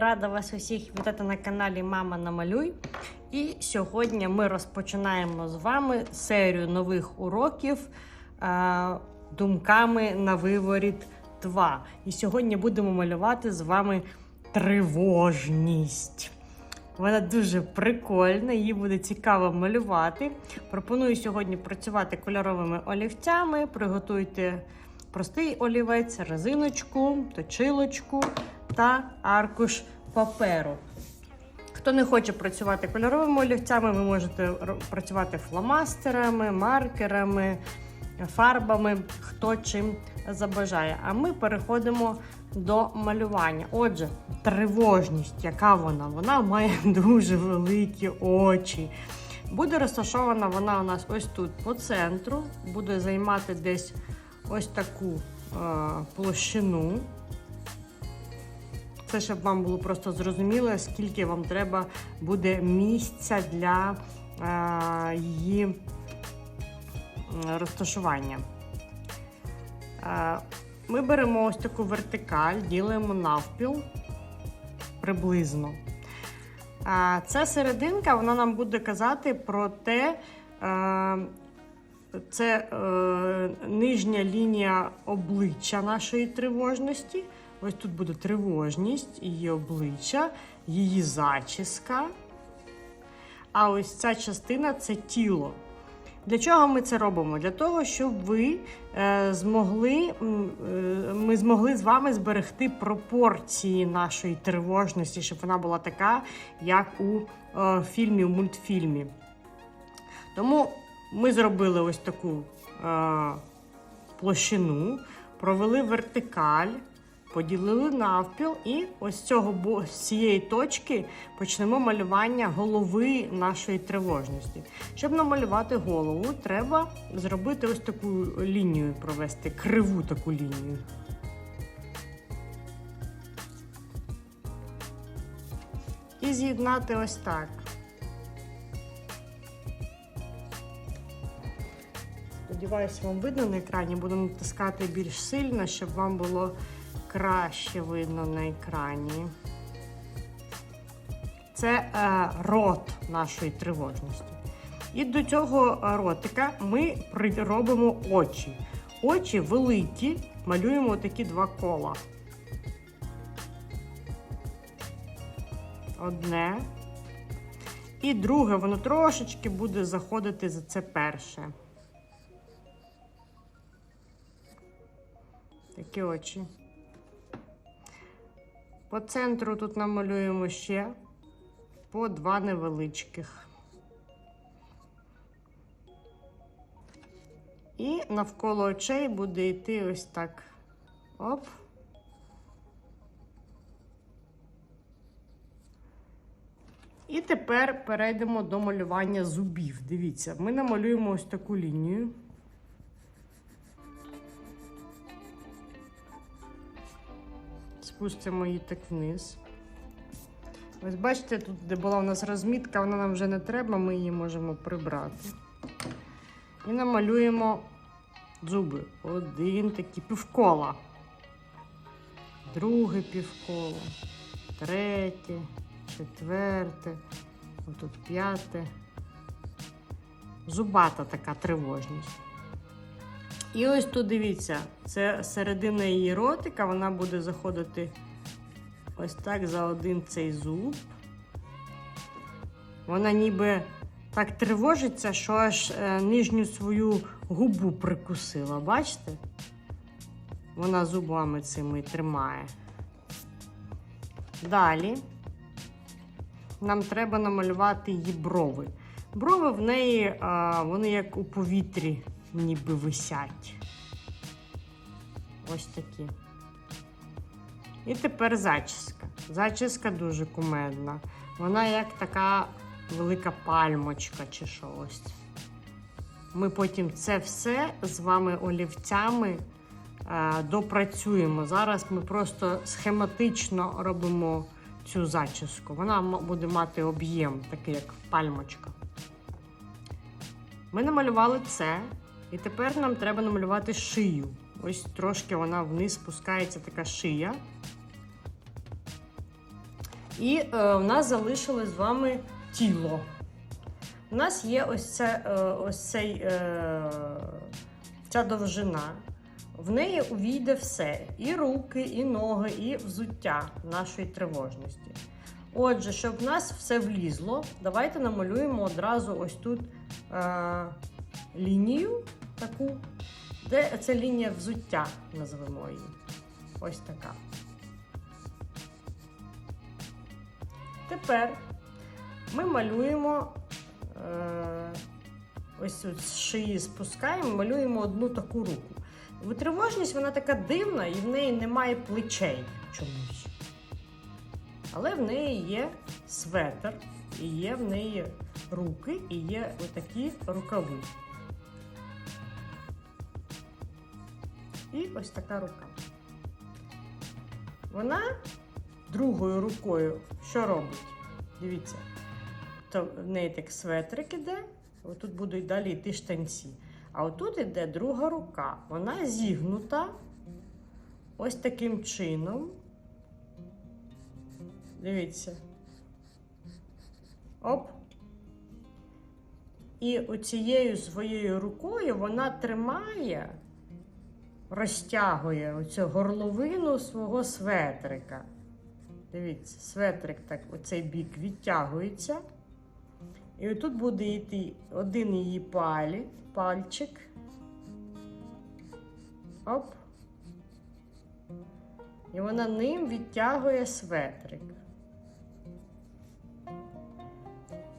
Рада вас усіх вітати на каналі Мама Намалюй. І сьогодні ми розпочинаємо з вами серію нових уроків е, думками на виворіт 2. І сьогодні будемо малювати з вами тривожність. Вона дуже прикольна, її буде цікаво малювати. Пропоную сьогодні працювати кольоровими олівцями. Приготуйте простий олівець, резиночку, точилочку та аркуш паперу. Хто не хоче працювати кольоровими олівцями, ви можете працювати фломастерами, маркерами, фарбами, хто чим забажає. А ми переходимо до малювання. Отже, тривожність, яка вона? Вона має дуже великі очі. Буде розташована вона у нас ось тут по центру, буде займати десь ось таку е, площину. Це щоб вам було просто зрозуміло, скільки вам треба буде місця для е, її розташування. Е, ми беремо ось таку вертикаль, ділимо навпіл приблизно. А ця серединка вона нам буде казати про те, е, це е, нижня лінія обличчя нашої тривожності. Ось тут буде тривожність, її обличчя, її зачіска. А ось ця частина це тіло. Для чого ми це робимо? Для того, щоб ви е, змогли, е, ми змогли з вами зберегти пропорції нашої тривожності, щоб вона була така, як у е, фільмі, у мультфільмі. Тому ми зробили ось таку площину, провели вертикаль, поділили навпіл, і ось з цього з цієї точки почнемо малювання голови нашої тривожності. Щоб намалювати голову, треба зробити ось таку лінію, провести криву таку лінію. І з'єднати ось так. Сподіваюсь, вам видно на екрані. Буду натискати більш сильно, щоб вам було краще видно на екрані. Це е, рот нашої тривожності. І до цього ротика ми робимо очі. Очі великі, малюємо такі два кола. Одне. І друге, воно трошечки буде заходити за це перше. Такі очі. По центру тут намалюємо ще по два невеличких. І навколо очей буде йти ось так. Оп. І тепер перейдемо до малювання зубів. Дивіться, ми намалюємо ось таку лінію. Спустимо її так вниз. Ось бачите, тут, де була у нас розмітка, вона нам вже не треба, ми її можемо прибрати. І намалюємо зуби. Один такий півкола. Друге півколо. Третє, четверте, отут п'яте. Зубата така тривожність. І ось тут дивіться, це середина її ротика, вона буде заходити ось так за один цей зуб. Вона ніби так тривожиться, що аж е, нижню свою губу прикусила. Бачите? Вона зубами цими тримає. Далі нам треба намалювати її брови. Брови в неї, а, вони як у повітрі ніби висять. Ось такі. І тепер зачіска. Зачіска дуже кумедна. Вона як така велика пальмочка чи щось. Ми потім це все з вами олівцями е, допрацюємо. Зараз ми просто схематично робимо цю зачіску. Вона буде мати об'єм, такий як пальмочка. Ми намалювали це, і тепер нам треба намалювати шию. Ось трошки вона вниз спускається така шия. І е, в нас залишилось з вами тіло. У нас є ось, це, е, ось цей, е, ця довжина. В неї увійде все: і руки, і ноги, і взуття нашої тривожності. Отже, щоб в нас все влізло, давайте намалюємо одразу ось тут е, лінію таку, де це лінія взуття, називемо її. Ось така. Тепер ми малюємо е, ось тут з шиї спускаємо, малюємо одну таку руку. Тривожність вона така дивна і в неї немає плечей чомусь. Але в неї є светр, і є в неї руки, і є отакі рукави. І ось така рука. Вона другою рукою що робить? Дивіться, то в неї так светрик іде, отут будуть далі йти штанці. А отут іде друга рука. Вона зігнута ось таким чином. Дивіться. Оп. І оцією своєю рукою вона тримає, розтягує оцю горловину свого светрика. Дивіться, светрик так, оцей бік відтягується. І отут буде йти один її палі, пальчик. Оп. І вона ним відтягує светрик.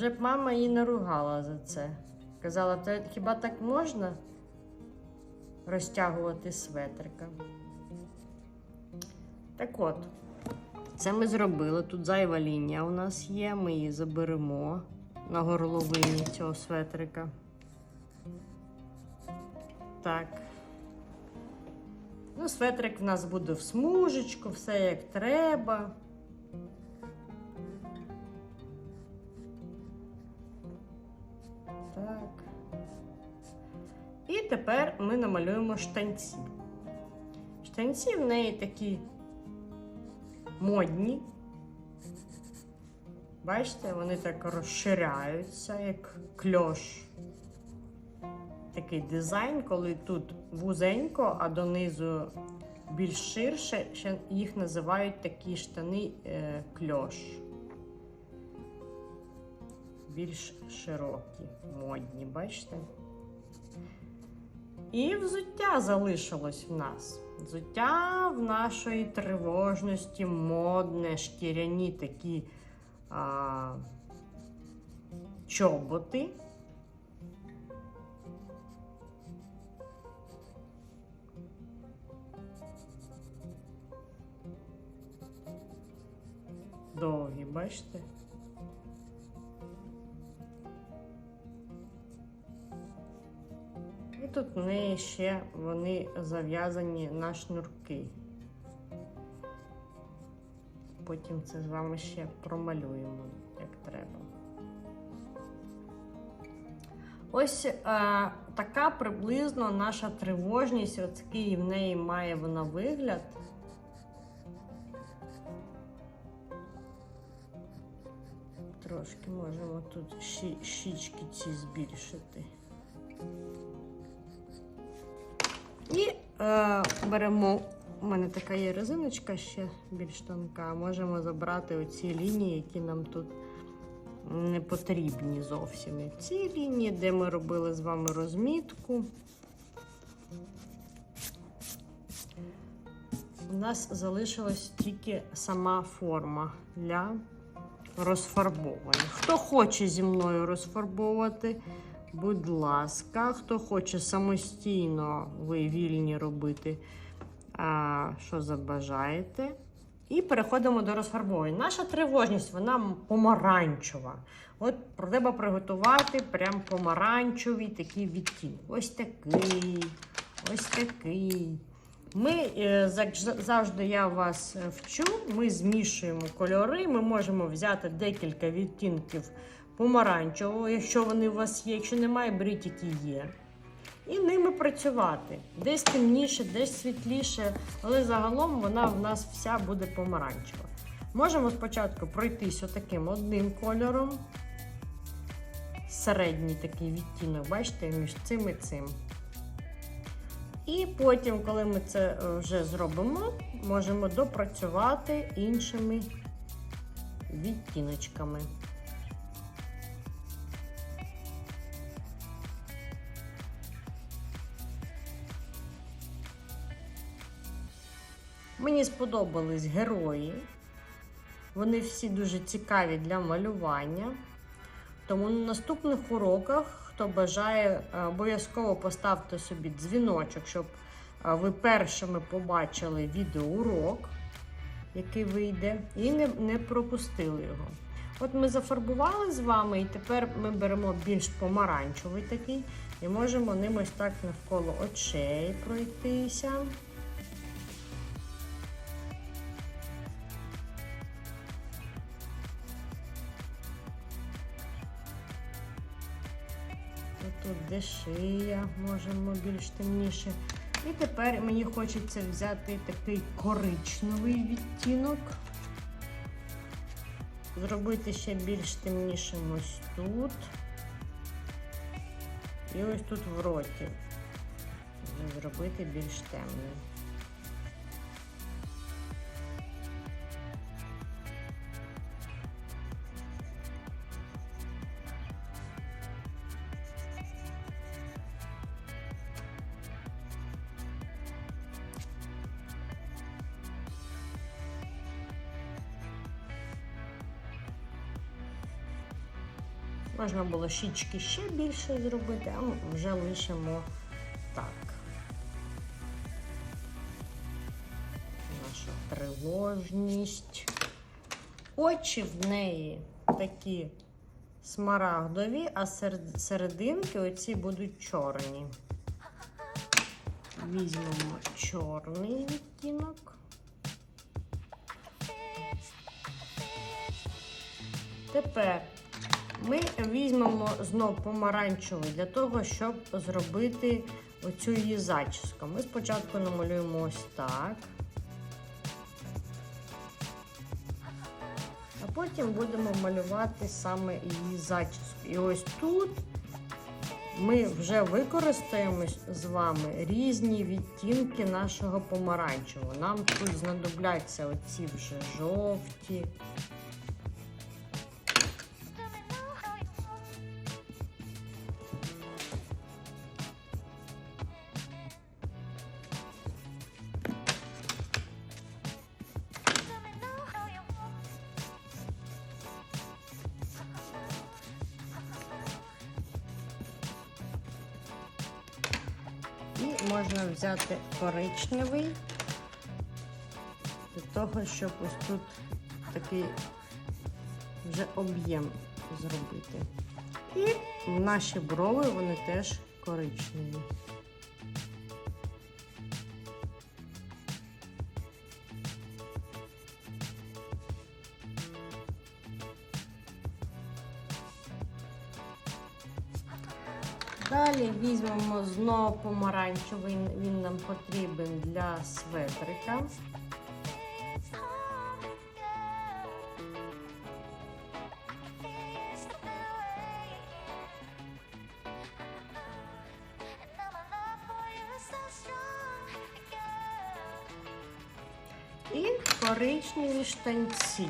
Вже б мама її наругала за це. Казала, то хіба так можна розтягувати светрика? Так от, це ми зробили. Тут зайва лінія у нас є, ми її заберемо на горловині цього светрика. Так. Ну, светрик в нас буде в смужечку, все як треба. І тепер ми намалюємо штанці. Штанці в неї такі модні. Бачите, вони так розширяються, як кльош. Такий дизайн, коли тут вузенько, а донизу більш ширше, ще їх називають такі штани е, кльош. Більш широкі, модні, бачите? І взуття залишилось в нас. Взуття в нашої тривожності модне, шкіряні такі а, чоботи. Довгі, бачите? Тут в неї ще вони зав'язані на шнурки. Потім це з вами ще промалюємо, як треба. Ось е, така приблизно наша тривожність, ось в неї має вона вигляд. Трошки можемо тут щічки ці збільшити. І е, беремо, у мене така є резиночка ще більш тонка. Можемо забрати оці лінії, які нам тут не потрібні зовсім. І ці лінії, де ми робили з вами розмітку. У нас залишилась тільки сама форма для розфарбовування. Хто хоче зі мною розфарбовувати, будь ласка, хто хоче самостійно, ви вільні робити, а, що забажаєте. І переходимо до розфарбовування. Наша тривожність, вона помаранчева. От треба приготувати прям помаранчевий такий відтінок. Ось такий, ось такий. Ми е, завжди я вас е, вчу, ми змішуємо кольори, ми можемо взяти декілька відтінків помаранчевого, якщо вони у вас є, якщо немає, беріть, які є. І ними працювати. Десь темніше, десь світліше, але загалом вона в нас вся буде помаранчева. Можемо спочатку пройтись отаким одним кольором. Середній такий відтінок, бачите, між цим і цим. І потім, коли ми це е, вже зробимо, можемо допрацювати іншими відтіночками. Мені сподобались герої. Вони всі дуже цікаві для малювання. Тому на наступних уроках, хто бажає, е, обов'язково поставте собі дзвіночок, щоб е, ви першими побачили відеоурок, який вийде, і не, не пропустили його. От ми зафарбували з вами, і тепер ми беремо більш помаранчевий такий, і можемо ним ось так навколо очей пройтися. Де можемо більш темніше. І тепер мені хочеться взяти такий коричневий відтінок. Зробити ще більш темнішим ось тут. І ось тут в роті. Зробити більш темним. Можна було щічки ще більше зробити, а вже лишимо так. Наша тривожність. Очі в неї такі смарагдові, а серединки оці будуть чорні. Візьмемо чорний відтінок. Тепер ми візьмемо знов помаранчевий для того, щоб зробити оцю її зачіску. Ми спочатку намалюємо ось так. А потім будемо малювати саме її зачіску. І ось тут ми вже використаємо з вами різні відтінки нашого помаранчевого. Нам тут знадобляться оці вже жовті. Взяти коричневий для того, щоб ось тут такий вже об'єм зробити. І наші брови вони теж коричневі. Далі візьмемо знову помаранчевий, він нам потрібен для светрика. І коричневі штанці.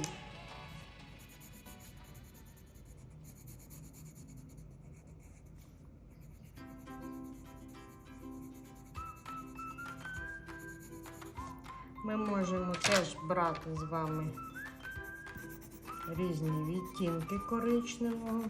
Теж з вами різні відтінки коричневого.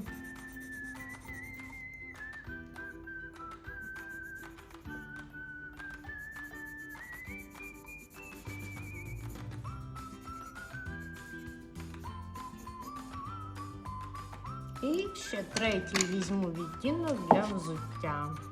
І ще третій візьму відтінок для взуття.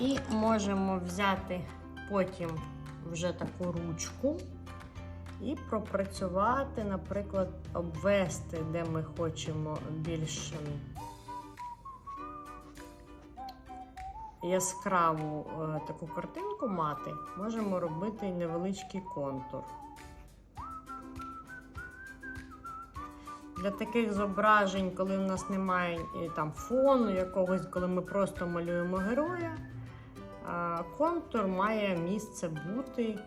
І можемо взяти потім вже таку ручку і пропрацювати, наприклад, обвести, де ми хочемо більш яскраву е, таку картинку мати, можемо робити невеличкий контур. Для таких зображень, коли в нас немає е, там фону якогось, коли ми просто малюємо героя, контур має місце бути.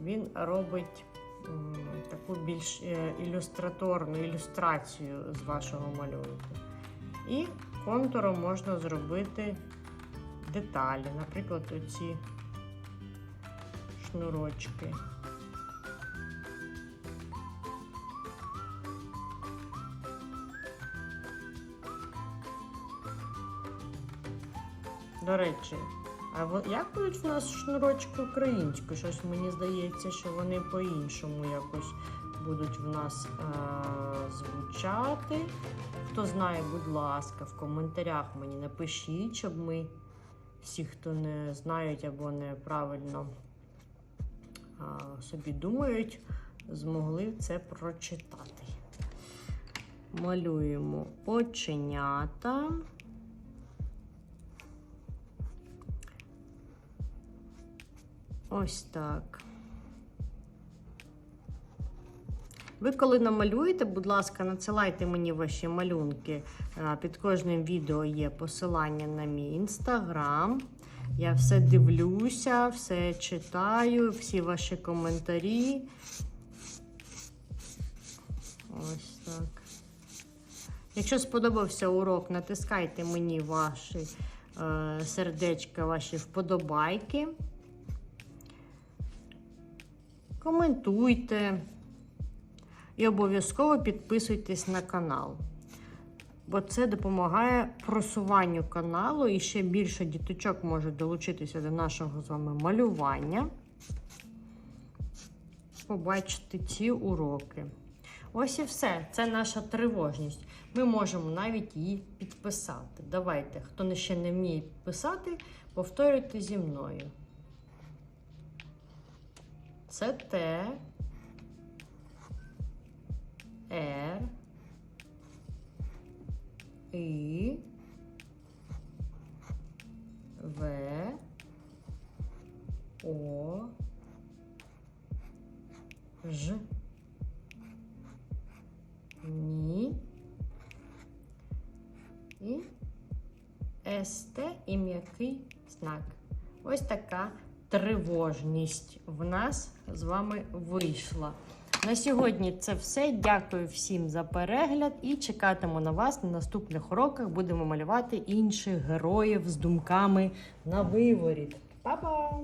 Він робить таку більш е, ілюстраторну ілюстрацію з вашого малюнку. І контуром можна зробити деталі, наприклад, оці шнурочки. До речі, а як будуть в нас шнурочки українською? Щось мені здається, що вони по-іншому якось будуть в нас е- звучати. Хто знає, будь ласка, в коментарях мені напишіть, щоб ми всі, хто не знають або неправильно а, собі думають, змогли це прочитати. Малюємо оченята. Ось так. Ви коли намалюєте, будь ласка, надсилайте мені ваші малюнки. Е, Під кожним відео є посилання на мій інстаграм. Я все дивлюся, все читаю, всі ваші коментарі. Ось так. Якщо сподобався урок, натискайте мені ваші е, сердечка, ваші вподобайки. Коментуйте. І обов'язково підписуйтесь на канал. Бо це допомагає просуванню каналу і ще більше діточок може долучитися до нашого з вами малювання. Побачити ці уроки. Ось і все. Це наша тривожність. Ми можемо навіть її підписати. Давайте, хто ще не вміє писати, повторюйте зі мною. Це Т. Р. І. В. Ж. Ні. І СТ і м'який знак. Ось така тривожність в нас з вами вийшла. На сьогодні це все. Дякую всім за перегляд і чекатиму на вас на наступних уроках. Будемо малювати інших героїв з думками на виворіт. Па-па!